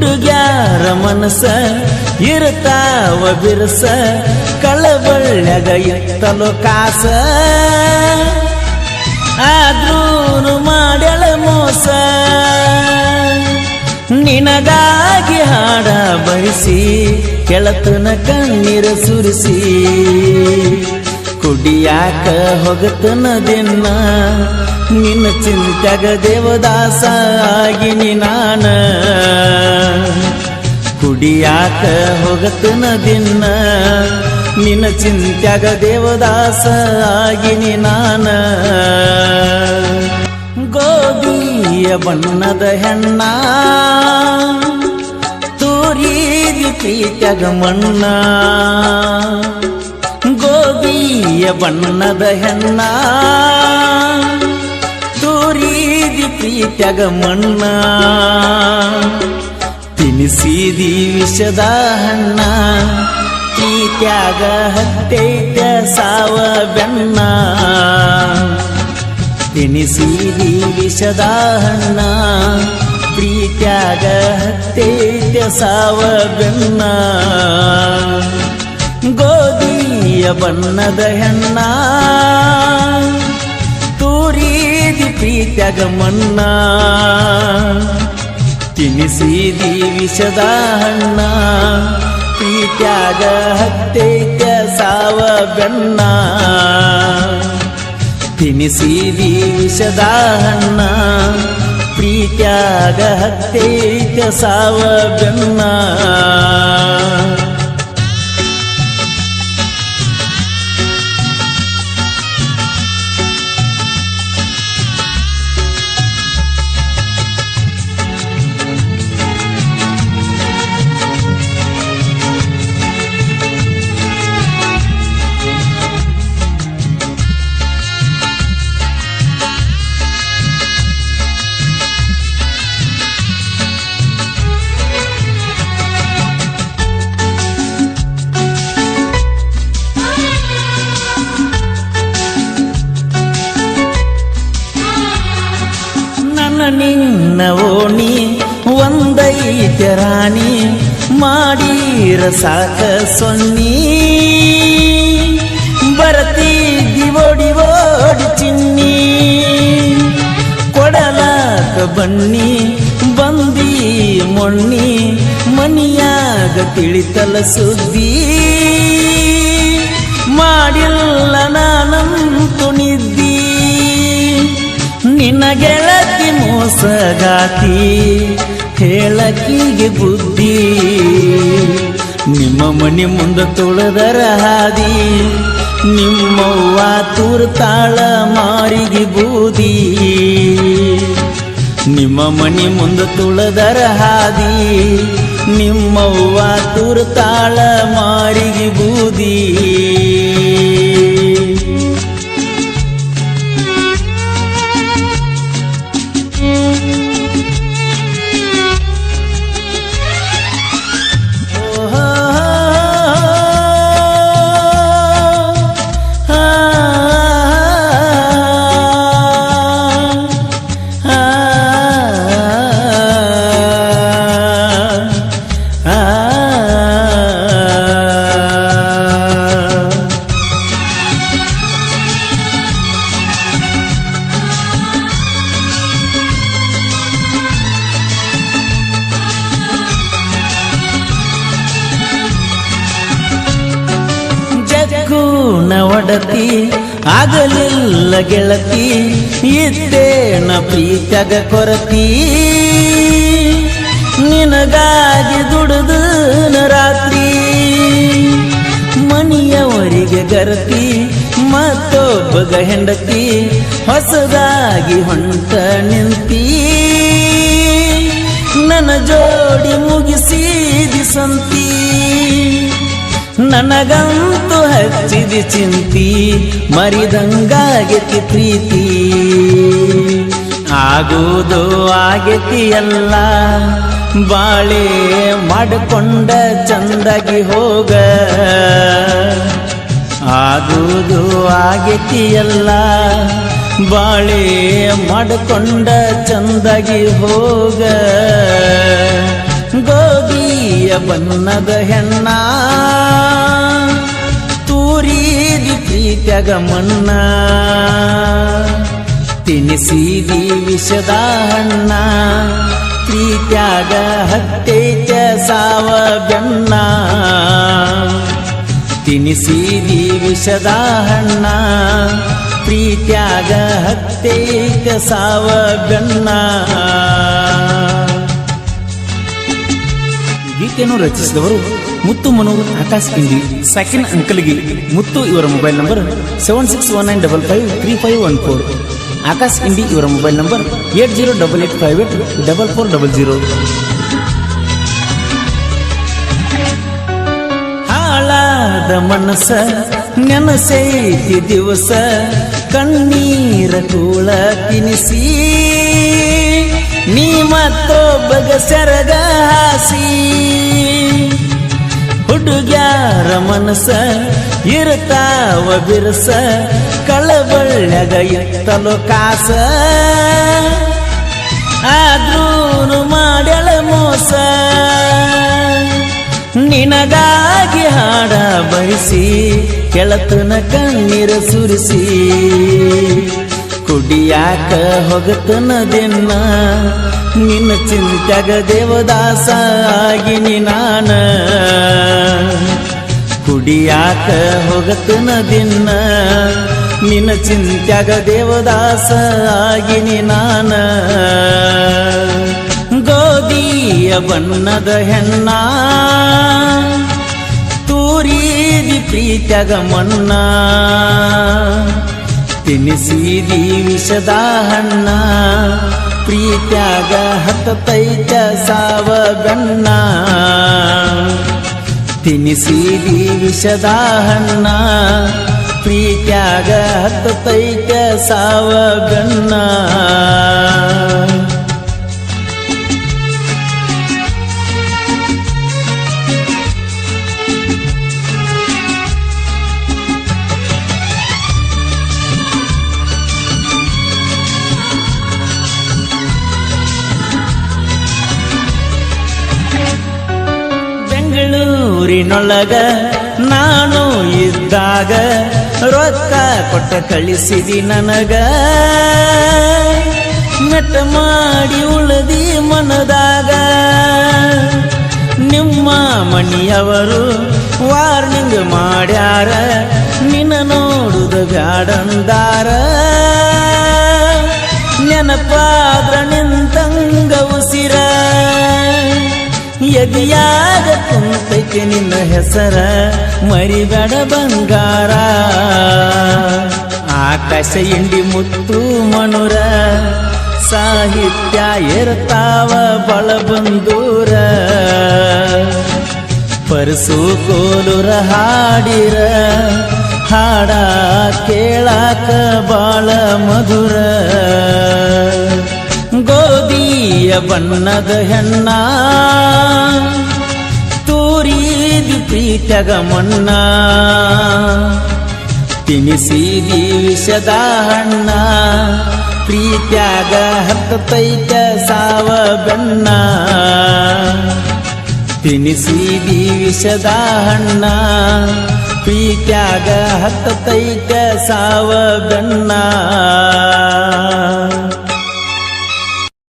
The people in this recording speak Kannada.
ಹುಡುಗ್ಯಾರ ಮನಸ, ಇರ್ತಾವ ಬಿರಸ ಕಳಬಳ್ಳ್ಯಾಗ ಎತ್ತಲು ಕಾಸ. ಆದ್ರೂ ಮಾಡ್ಯಾಳ ಮೋಸ. ನಿನಗಾಗಿ ಹಾಡ ಬಯಸಿ ಕೆಳತನ ಕಣ್ಣೀರ ಸುರಿಸಿ. ಕುಡಿಯಾಕ ಹೊಗತನ ದಿನ. ನಿನ್ನ ಚಿಂತ್ಯಾಗ ದೇವದಾಸ ಆಗಿನಿ ನಾನ. ಕುಡಿಯಾಕ ಹೊಗತನ ದಿನ. ನಿನ್ನ ಚಿಂತ್ಯಾಗ ದೇವದಾಸ ಆಗಿನಿ ನಾನ. ಗೋಧಿಯ ಬಣ್ಣದ ಹೆಣ್ಣ. ತೂರೀದಿ ಪ್ರೀತ್ಯಾಗ ಮಣ್ಣ. ಬಣ್ಣದ ಹೆಣ್ಣ. ತೋರೀದಿ ಪ್ರೀತ್ಯಾಗ ಮಣ್ಣ. ತಿನಿಸಿದಿ ವಿಷದ ಹಣ್ಣ. ಪ್ರೀತ್ಯಾಗ ಹತ್ತೈತ ಸಾವ ಬೆನ್ನ ತಿನಿಸಿದಿ ವಿಷದ ಹಣ್ಣ. ಪ್ರೀತ್ಯಾಗ ಹತ್ತೈತ ಸಾವ ಬೆಣ್ಣ. ಗೋಧಿಯ ಬಣ್ಣದ ಹೆಣ್ಣ. ತೋರೀದಿ ಪ್ರೀತ್ಯಾಗ ಮಣ್ಣ. ತಿನಿಸಿದಿ ವಿಷದ ಹಣ್ಣ. ಪ್ರೀತ್ಯಾಗ ಹತ್ತೈತ ಸಾವ ಬೆಣ್ಣ. ತಿನಿಸಿದಿ ವಿಷದ ಹಣ್ಣ. ಪ್ರೀತ್ಯಾಗ ಹತ್ತೈತ ಸಾವ ಬೆಣ್ಣ. ಒಂದೈತೆ ರಾಣಿ, ಮಾಡೀರ ಸಾಕ ಸೊನ್ನಿ. ಬರತಿದ್ದಿ ಓಡಿ ಓಡಿ ಚಿನ್ನಿ. ಕೊಡಲಾಕ ಬನ್ನಿ, ಬಂದಿ ಮೊಣ್ಣಿ ಮನಿಯಾಗ ತಿಳಿತಲ ಸುದ್ದಿ. ಮಾಡಿಲ್ಲ ನಾನಂತು ನಿದ್ದಿ. ನಿನ್ನ ಗೆಳತಿ ಮೋಸಗಾತಿ. ಹೇಳಕಿಗೆ ಬುದ್ಧಿ. ನಿಮ್ಮ ಮನೆ ಮುಂದೆ ತೊಳೆದರ ಹಾದಿ. ನಿಮ್ಮವ್ವ ತೂರ್ತಾಳ ಮಾರಿಗೆ ಬೂದಿ. ನಿಮ್ಮ ಮನೆ ಮುಂದೆ ತುಳದರ ಹಾದಿ. ನಿಮ್ಮವ್ವ ತೂರ್ತಾಳ ಮಾರಿಗೆ ಬೂದಿ. ಒಡತಿ ಆಗಲಿಲ್ಲ ಗೆಳತಿ, ಇದ್ದೇನ ಪ್ರೀತ್ಯಾಗ ಕೊರತಿ. ನಿನಗಾಗಿ ದುಡಿದು ರಾತ್ರಿ, ಮನಿಯವರಿಗೆ ಗರತಿ, ಮತ್ತೊಬ್ಬಗ ಹೆಂಡತಿ, ಹೊಸದಾಗಿ ಹೊಂಟ ನಿಂತಿ. ನನ್ನ ಜೋಡಿ ಮುಗಿಸಿ ಸಂತಿ. ನನಗಂತೂ ಹಚ್ಚಿದಿ ಚಿಂತಿ, ಮರಿದಂಗಾಗೆತಿ ಪ್ರೀತಿ. ಆಗುವುದು ಆಗೇತಿ ಎಲ್ಲ, ಬಾಳೆ ಮಾಡಿಕೊಂಡ ಚಂದಾಗಿ ಹೋಗ. ಆಗುವುದು ಆಗೇತಿ ಎಲ್ಲ, ಬಾಳೆ ಮಾಡಿಕೊಂಡ ಚಂದಾಗಿ ಹೋಗ. ಗೋ ಬಣ್ಣದ ಹೆಣ್ಣ. ತೂರೀದಿ ಪ್ರೀತ್ಯಗ ಮಣ್ಣ. ತಿನಿಸಿದಿ ವಿಷದ ಹಣ್ಣ. ಪ್ರೀತ್ಯಾಗ ಹತ್ತೈತ ಸಾವ ಬೆನ್ನ ತಿನಿಸಿದಿ ವಿಷದ ಹಣ್ಣ. ಪ್ರೀತ್ಯಾಗ ಹತ್ತೈಕ ಸಾವ ಬೆನ್ನ ಗೀತೆಯನ್ನು ರಚಿಸಿದವರು ಮುತ್ತು ಮನೋಹರ್ ಆಕಾಶ್ ಇಂಡಿ, ಸೆಕೆಂಡ್ ಅಂಕಲ್ಗೆ ಮುತ್ತು ಇವರ mobile number seven six one nine double five three five one four. Akash Indi ಇವರ mobile number eight zero double eight five eight double four double zero. ಹಾಳಾದ ಮನಸ್ಸ ನೆನಸೈತಿ ದಿವಸ, ಕಣ್ಣೀರ ಕೂಳ ತಿನಿಸಿ ನೀ ಮತ್ತೊಬ್ಬಗ ಸೆರಗ ಹಾಸಿ. ಹುಡುಗ್ಯಾರ ಮನಸ ಇರ್ತಾವ ಬಿರಸ ಕಳಬಳ್ಳಗ ಎತ್ತಲು ಕಾಸ. ಆದ್ರೂನು ಮಾಡ್ಯಾಳ ಮೋಸ. ನಿನಗಾಗಿ ಹಾಡ ಬಯಸಿ ಕೆಳತನ ಕಣ್ಣೀರ ಸುರಿಸಿ. ಕುಡಿಯಾಕ ಹೊಗತನ ದಿನ. ನಿನ್ನ ಚಿಂತ್ಯಾಗ ದೇವದಾಸ ಆಗಿನಿ ನಾನ. ಕುಡಿಯಾಕ ಹೊಗತನ ದಿನ. ನಿನ್ನ ಚಿಂತ್ಯಾಗ ದೇವದಾಸ ಆಗಿನಿ ನಾನ. ಗೋಧಿಯ ಬಣ್ಣದ ಹೆಣ್ಣ. ತೂರೀದಿ ಪ್ರೀತ್ಯಾಗ ಮಣ್ಣ. ತಿನಿಸಿದಿ ವಿಷದ ಹಣ್ಣ ಪ್ರೀತ್ಯಾಗ ಹತ್ತೈತ ಸಾವ ಗಣ್ಣ ತಿನಿಸಿದಿ ವಿಷದ ಹಣ್ಣ ಪ್ರೀತ್ಯಾಗ ಹತ್ತೈತ ಸಾವ ಗಣ್ಣ ಬೆಂಗಳೂರಿನೊಳಗ ನಾನು ಇದ್ದಾಗ ರೊಕ್ಕ ಕೊಟ್ಟ ಕಳಿಸಿದಿ ನನಗ. ಮೆಟ್ಟ ಮಾಡಿ ಉಳದಿ ಮನದಾಗ. ನಿಮ್ಮ ಮಣಿಯವರು ವಾರ್ನಿಂಗ್ ಮಾಡ್ಯಾರ, ನಿನ್ನ ನೋಡುದ ಬ್ಯಾಡಂದಾರ. ನೆನಪಾದ್ರ ಎದಿಯಾಗ ಕುಂತೈತೆ ನಿನ್ನ ಹೆಸರ, ಮರಿಬೇಡ ಬಂಗಾರ. ಆಕಾಶ ಇಂಡಿ ಮುತ್ತು ಮಣುರ, ಸಾಹಿತ್ಯ ಇರ್ತಾವ ಬಳ ಬಂದೂರ. ಪರಸು ಕೋಲುರ ಹಾಡಿರ, ಹಾಡ ಕೇಳಾಕ ಬಾಳ ಮಧುರ. ಗೋಧಿಯ ಬಣ್ಣದ ಹೆಣ್ಣ ತೋರಿದಿ ಪ್ರೀತಗ ಮಣ್ಣ ತಿನಿಸಿದಿ ವಿಷದ ಹಣ್ಣ, ಪ್ರೀತ್ಯಾಗ ಹತ್ತೈತ ಸಾವ ಬೆಣ್ಣ. ತಿನಿಸಿದಿ ವಿಷದ ಹಣ್ಣ, ಪ್ರೀತ್ಯಾಗ ಹತ್ತೈತ ಸಾವ ಬೆಣ್ಣ.